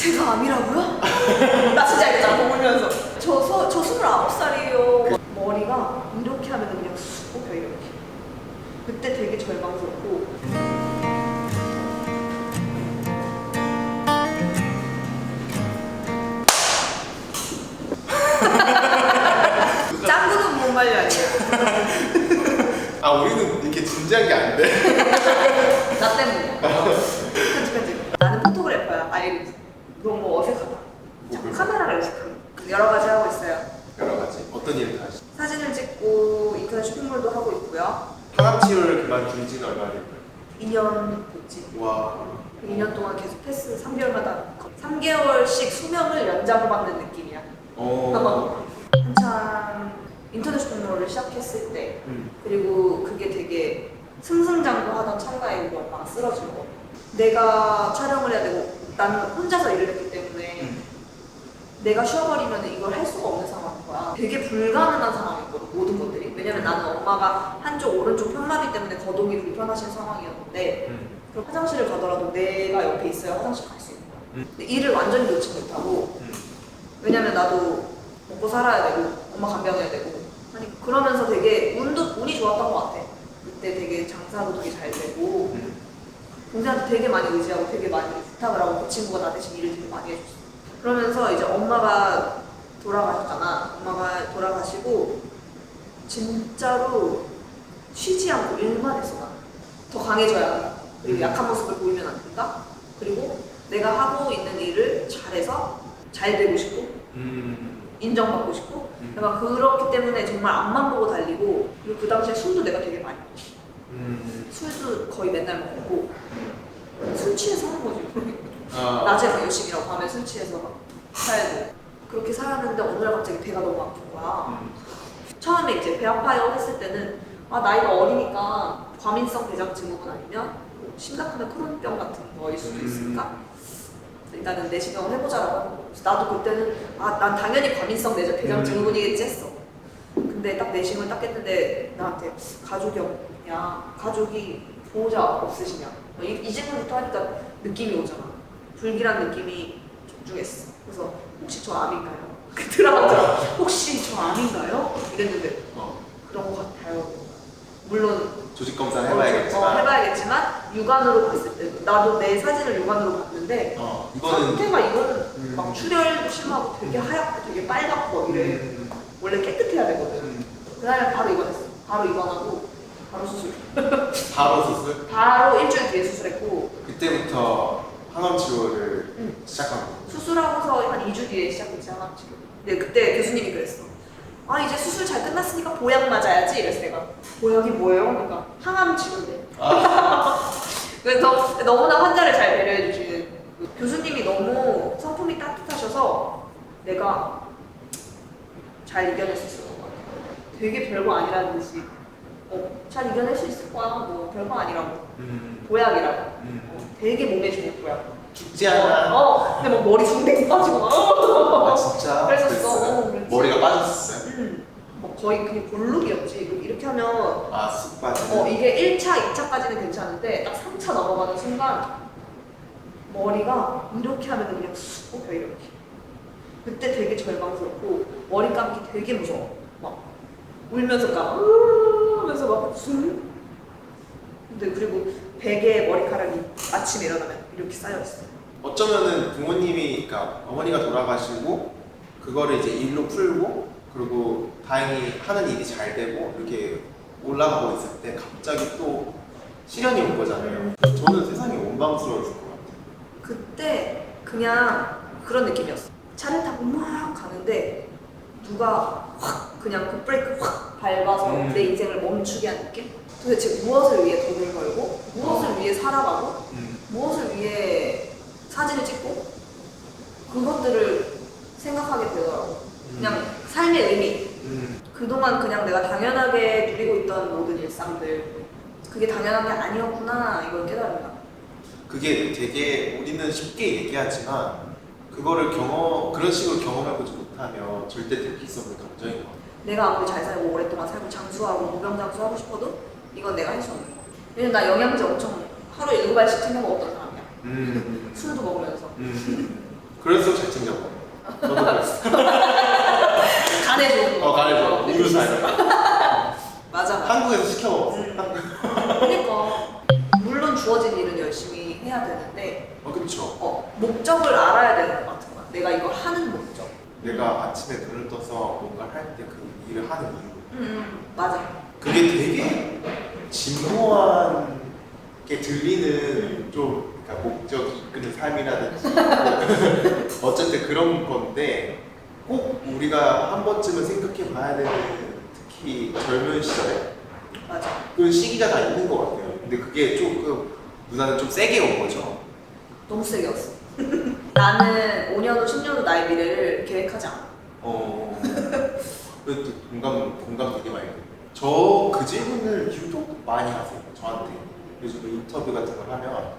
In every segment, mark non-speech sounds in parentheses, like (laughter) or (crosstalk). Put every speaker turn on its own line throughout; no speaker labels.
제가 암이라고요? (laughs) 나 진짜 이랬잖아 보면서. 저, 서, 저 29살이에요. 머리가 이렇게 하면 그냥 쑥 뽑혀 이렇게. 그때 되게 절망스럽고. (laughs) 짱구는 못 말려 아니야
아 우리는 이렇게 진지한 게 안 돼. (laughs)
나 때문에 편집 편집 나는 포토그래퍼야 아예 너무 어색하다 자꾸 카메라를 의식하고 여러 가지 하고 있어요
여러 가지 어떤 일을 다 하시?
사진을 찍고 인터넷 쇼핑몰도 하고 있고요
항암 치료를 그만둔 지는 얼마나 됐나요?
2년 됐지
와.
2년 동안 계속 패스 3개월마다 3개월씩 수명을 연장을 받는 느낌이야
어. (laughs)
한참 인터넷 쇼핑몰을 시작했을 때
음.
그리고 그게 되게 승승장구하던 찰나에 우리 엄마가 쓰러진 거. 내가 촬영을 해야 되고 나는 혼자서 일을 했기. 내가 쉬어버리면 이걸 할 수가 없는 상황인 거야. 되게 불가능한 상황이거든 모든 것들이. 왜냐면 나는 엄마가 한쪽 오른쪽 편마비 때문에 거동이 불편하신 상황이었는데
음.
그럼 화장실을 가더라도 내가 옆에 있어야 화장실 갈 수 있는 거야.
음.
근데 일을 완전히 놓지 못하고
음.
왜냐면 나도 먹고 살아야 되고 엄마 간병해야 되고 아니 그러면서 되게 운도 운이 좋았던 것 같아 그때 되게 장사도 되게 잘 되고
음.
동생한테 되게 많이 의지하고 되게 많이 부탁을 하고 그 친구가 나 대신 일을 되게 많이 해줬어 그러면서 이제 엄마가 돌아가셨잖아 엄마가 돌아가시고 진짜로 쉬지 않고 일만 했어 나 더 강해져야 한다 그리고
음.
약한 모습을 보이면 안 된다 그리고 내가 하고 있는 일을 잘해서 잘 되고 싶고
음.
인정받고 싶고
음.
내가 그렇기 때문에 정말 앞만 보고 달리고 그리고 그 당시에 술도 내가 되게 많이 먹었어
음.
술도 거의 맨날 먹고 술 취해서 하는 거지
아.
낮에 열심히 일하고 밤에 술 취해서 막 살고 그렇게 살았는데 어느 날 갑자기 배가 너무 아픈 거야
음.
처음에 이제 배 아파요 했을 때는 아 나이가 어리니까 과민성 대장 증후군 아니면 뭐 심각하면 크론병 같은 거일 수도
음.
있으니까 일단은 내시경을 해보자라고 하는 거 그래서 나도 그때는 아 난 당연히 과민성 대장 대장
음.
증후군이겠지 했어 근데 딱 내시경을 딱 했는데 나한테 가족이 없냐 가족이 보호자 없으시냐 뭐 이, 이 질문부터 하니까 느낌이 오잖아 불길한 느낌이 적중했어 그래서 혹시 저 암인가요? (laughs) 그 드라마처럼 혹시 저 암인가요? 이랬는데
어.
그런 것 같아요. 물론
조직 검사를
어,
해봐야겠지만.
해봐야겠지만 육안으로 봤을 때 나도 내 사진을 육안으로 봤는데
어. 이거는.
상태가 이거는
음.
막 출혈도 심하고 되게 하얗고 되게 빨갛고 막 이래
음.
원래 깨끗해야 되거든.
음.
그날 바로 입원했어. 바로 입원하고 바로 수술.
바로 수술.
바로 일주일 뒤에 수술했고
그때부터 항암 치료를
음.
시작한 거.
수술하고서 한 2주 뒤에 시작했지 항암 치료. 근데 그때 교수님이 그랬어. 아 이제 수술 잘 끝났으니까 보약 맞아야지. 이래서 내가 보약이 뭐예요? 그러니까 항암 치료인데. (laughs) 그래서 너무나 환자를 잘 배려해 주시는 그 교수님이 너무 성품이 따뜻하셔서 내가 잘 이겨낼 수 있었던 것 같아요. 되게 별거 아니라는 듯이 어, 잘 이겨낼 수 있을 거야. 뭐 별거 아니라고.
음.
보약이라고.
음.
어, 되게 몸에 보약.
죽지 않아.
어, 근데 막 머리 숭댕 빠지고 막.
아 진짜.
그랬었어.
그랬어요?
어, 그랬지.
머리가 빠졌어요.
음, 뭐 거의 그냥 볼록이었지. 이렇게 하면
아 쑥 빠지.
어, 이게 1차, 2차까지는 괜찮은데 딱 3차 넘어가는 순간 머리가 이렇게 하면 그냥 쑥 뽑혀 이렇게. 그때 되게 절망스럽고 머리 감기 되게 무서워. 막 울면서 감아. 으 하면서 막 무슨 근데 그리고 베개에 머리카락이 아침에 일어나면 이렇게 쌓여있어.
어쩌면은 부모님이, 그러니까 어머니가 돌아가시고 그거를 이제 일로 풀고 그리고 다행히 하는 일이 잘 되고 이렇게 올라가고 있을 때 갑자기 또 시련이 온 거잖아요. 저는 세상이 원망스러웠을 것 같아요.
그때 그냥 그런 느낌이었어. 차를 타고 막 가는데 누가 확 그냥 그 브레이크 확 밟아서
음.
내 인생을 멈추게 한 느낌? 도대체 무엇을 위해 돈을 벌고 무엇을 위해 살아가고
음.
무엇을 위해 사진을 찍고 그것들을 생각하게 되더라고. 그냥 삶의 의미.
음.
그동안 그냥 내가 당연하게 누리고 있던 모든 일상들 그게 당연한 게 아니었구나 이걸 깨달은다.
그게 되게 우리는 쉽게 얘기하지만 그거를 경험 그런 식으로 경험해보지 못하면 절대 느낄 수 없는 감정인 것 같아요.
내가 아무리 잘 살고 오랫동안 살고 장수하고 무병장수 하고 싶어도 이건 내가 할 수 없는 거야. 왜냐면 나 영양제 엄청 하루에 일곱 알씩 챙겨 먹었던 사람이야.
음.
술도 먹으면서.
음. 그래서 잘. 저도 그랬어. (laughs)
간에 좋은 거.
어, 가려줘. 이거 사요. (laughs)
맞아. 맞아.
한국에서 시켜 먹었어.
음. 그러니까 물론 주어진 일은 열심히 해야 되는데
어, 그쵸.
어, 목적을 알아야 되는 것 같은 거야. 내가 이걸 하는 목적.
내가 아침에 눈을 떠서 뭔가 할때 그 일을 하는 이유.
음, 음 맞아.
진부한 게 들리는 좀 그러니까 목적이 이끄는 삶이라든지 (laughs) 어쨌든 그런 건데 꼭 우리가 한 번쯤은 생각해 봐야 되는 특히 젊은 시절에
맞아.
그 시기가 다 있는 것 같아요. 근데 그게 조금 누나는 좀 세게 온 거죠.
너무 세게 왔어. (laughs) 나는 5년 후, 10년 후 나의 미래를 계획하지 않아.
어. 그것도 공감 공감 되게 많이 돼요. 저 그 질문을 유독 많이 하세요. 저한테 요즘 인터뷰 같은 걸 하면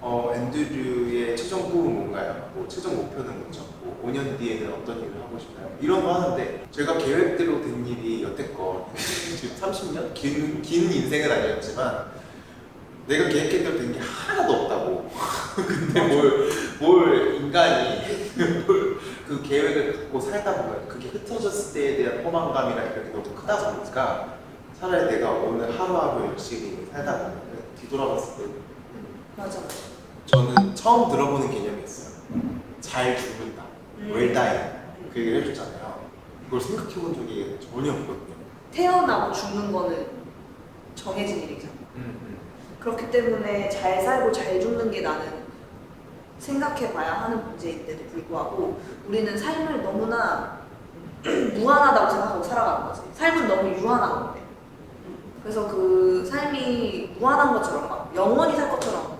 어 앤드류의 최종 꿈은 뭔가요? 뭐 최종 목표는 뭐죠? 뭐 5년 뒤에는 어떤 일을 하고 싶나요? 이런 거 하는데 제가 계획대로 된 일이 여태껏 (laughs) 지금 30년 긴, 긴 인생은 아니었지만 내가 계획대로 된 게 하나도 없다고. (laughs) 근데 뭘, 뭘 인간이 (laughs) 뭘 그 계획을 갖고 살다 보면 그게 흩어졌을 때에 대한 포만감이나 이런 게 너무 크다 보니까 차라리 내가 오늘 하루하루 열심히 살다 보면 뒤돌아봤을 때
맞아.
저는 처음 들어보는 개념이었어요. 잘 죽는다.
음.
웰 다이. 그 얘기를 해줬잖아요. 그걸 생각해 본 적이 전혀 없거든요.
태어나고 죽는 거는 정해진 일이잖아.
음,
그렇기 때문에 잘 살고 잘 죽는 게 나는 생각해봐야 하는 문제인데도 불구하고 우리는 삶을 너무나 (clears throat) 무한하다고 생각하고 살아가는 거지. 삶은 너무 유한한 건데. 그래서 그 삶이 무한한 것처럼 막 영원히 살 것처럼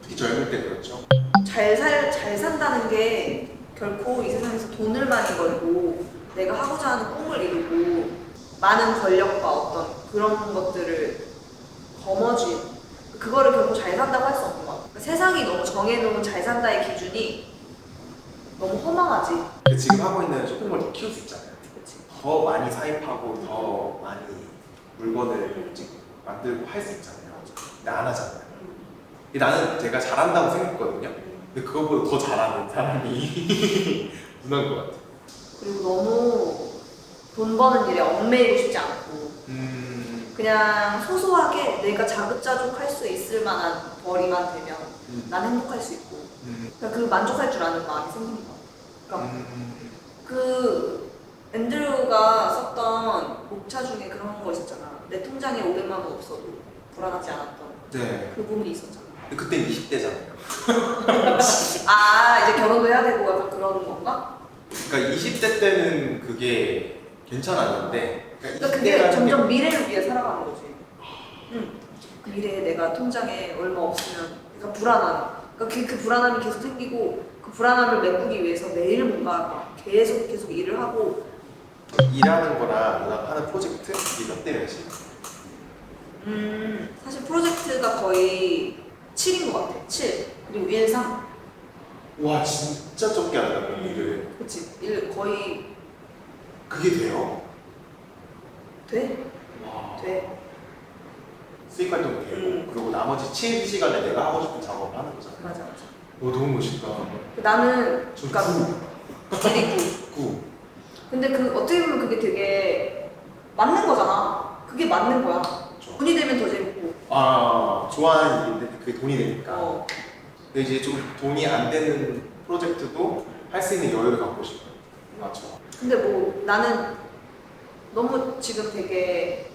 특히 젊을 때 그렇죠.
잘 살, 잘 산다는 게 결코 이 세상에서 돈을 많이 벌고 내가 하고자 하는 꿈을 이루고 많은 권력과 어떤 그런 것들을 거머쥐 그거를 결코 잘 산다고 할 수 없는 것 같아. 그러니까 세상이 너무 정해놓은 잘 산다의 기준이 너무 허망하지.
근데 지금 하고 있는 쇼핑몰 더 키울 수 있잖아요.
그치?
더 많이 사입하고 더 많이 물건을 만들고 할 수 있잖아요. 근데 안 하잖아요. 나는 제가 잘한다고 생각했거든요. 근데 그거보다 더 잘하는 사람이 (laughs) 누나인 것 같아요.
그리고 너무 돈 버는 일에 얽매이고 싶지 않고
음,
그냥 소소하게 내가 자급자족 할 수 있을 만한 벌이만 되면
음,
난 행복할 수 있고
음,
그러니까 그 만족할 줄 아는 마음이 생기는 것 같아. 그러니까
음,
그 앤드류가 썼던 목차 중에 그런 거 있었잖아. 내 통장에 500만 원 없어도 불안하지 않았던
네.
그 부분이 있었잖아.
근데 그때 20대잖아요. (laughs)
아 이제 결혼도 해야 되고 약간 그런 건가?
그러니까 20대 때는 그게 괜찮았는데
그러니까 그게 점점 미래를 위해 살아가는 거지. 응. 그 미래에 내가 통장에 얼마 없으면 그러니까 불안함. 그러니까 그, 그 불안함이 계속 생기고 그 불안함을 메꾸기 위해서 매일 뭔가 막 계속 계속 일을 하고
일하는 거랑 누나가 하는 프로젝트 이게 몇 대 몇이?
음, 사실 프로젝트가 거의 7인 것 같아. 7. 그리고 1, 3.
와 진짜 적게 한다고 일을
그치. 1 거의
그게 돼요?
돼.
와
돼.
수익 활동 되고
음.
그리고 나머지 7 시간에 내가 하고 싶은 작업을 하는 거잖아요
맞아, 맞아.
오 너무 멋있다
나는,
전
그러니까,
구.
1이 9.
구.
근데 그, 어떻게 보면 그게 되게 맞는 거잖아. 그게 맞는 거야. 돈이 되면 더 재밌고.
아 좋아하는 일인데 그게 돈이 되니까
어.
근데 이제 좀 돈이 안 되는 프로젝트도 할 수 있는 여유를 갖고 싶어요 맞죠
근데 뭐 나는 너무 지금 되게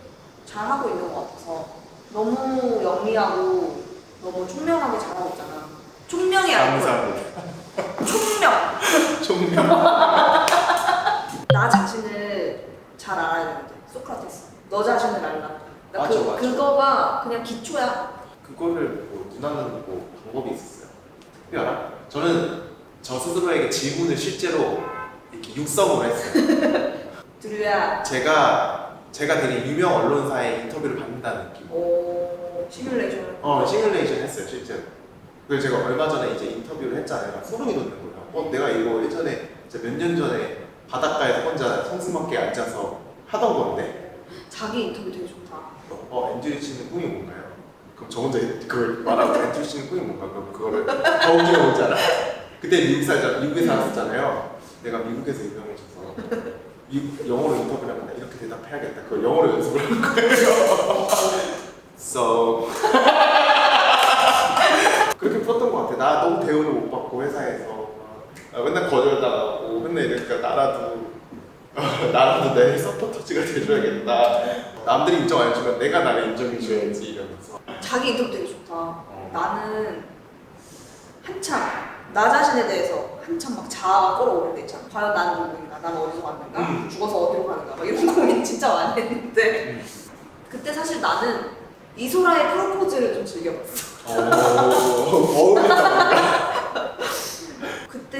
잘하고 있는 것 같아서 너무 영리하고 너무 총명하게 잘하고 있잖아. 총명이 아니고
감사합니다
총명. (laughs)
총명
나 자신을 잘 알아야 되는데 소크라테스 너 자신을 알라 나
맞아,
그,
맞아.
그거가 그냥 기초야
그거를 뭐 누나는 뭐 방법이 있었어요? 특별한? 저는 저 스스로에게 질문을 실제로 이렇게 육성을 했어요. (laughs)
드류야
제가 제가 되게 유명 언론사의 인터뷰를 받는다는 느낌.
오 시뮬레이션
어 시뮬레이션 했어요 실제로. 그래서 제가 얼마 전에 이제 인터뷰를 했잖아요. 소름이 돋는 거예요. 어 내가 이거 예전에 몇 년 전에 바닷가에서 혼자 성스럽게 앉아서 하던 건데
자기 인터뷰 되게 좋다
어 앤드류 씨는 꿈이 뭔가요? 그럼 저 혼자 그걸 말하고 앤드류 씨는 꿈이 뭔가 그럼 그거를 더 웃겨 보잖아. 그때 미국 살자 미국에 살았었잖아요. 내가 미국에서 유명해져서 미국 영어로 인터뷰를 하면 나 이렇게 대답해야겠다. 그걸 영어로 연습을 한 거예요. so 그렇게 풀었던 것 같아. 나 너무 대우를 못 받고 회사에서 아, 맨날 거절당하고 나라도 (laughs) 나라도 내 서포터즈가 돼줘야겠다. 남들이 인정 안 해주면 내가 나를 인정해줘야지 이러면서.
자기 인터뷰 되게 좋다. 나는 한참 나 자신에 대해서 한참 막 자아가 끌어오를 때 있잖아. 과연 나는 누구인가? 난 어디서 왔는가?
음.
죽어서 어디로 가는가? 막 이런 (laughs) 고민 진짜 많이 했는데
음.
그때 사실 나는 이소라의 프로포즈를 좀 즐겨봤어.
어, (laughs) 어울린다.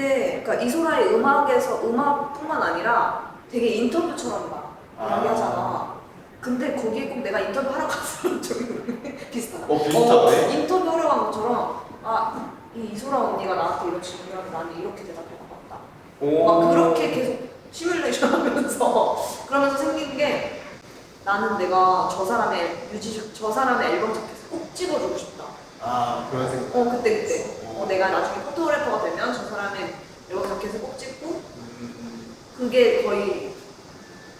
그때 그러니까 이소라의 음악에서 음악뿐만 아니라 되게 인터뷰처럼 막
아.
이야기하잖아. 근데 거기에 꼭 내가 인터뷰 하러 갔어. 좀 비슷하다.
어, 비슷하네.
인터뷰 하러 간 것처럼 아, 이 이소라 언니가 나한테 이런 질문을 나는 이렇게 대답할 것 같다.
오.
막 그렇게 계속 시뮬레이션 하면서 (laughs) 그러면서 생긴 게 나는 내가 저 사람의 뮤지션, 저 사람의 앨범 자켓을 꼭 찍어주고 싶다.
아 그런 생각.
어, 그때 그때. 어, 내가 나중에 포토그래퍼가 되면 자켓을 꼭 찍고
음,
그게 거의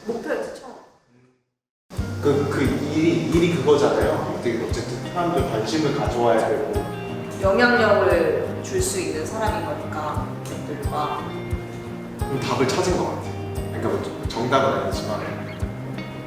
목표였지 처음.
그, 그 일이, 일이 그거잖아요. 어떻게 어쨌든 사람들 관심을 가져와야 되고.
영향력을 줄 수 있는 사람인 거니까
그럼 답을 찾은 것 같아. 그러니까 뭐 정답은 아니지만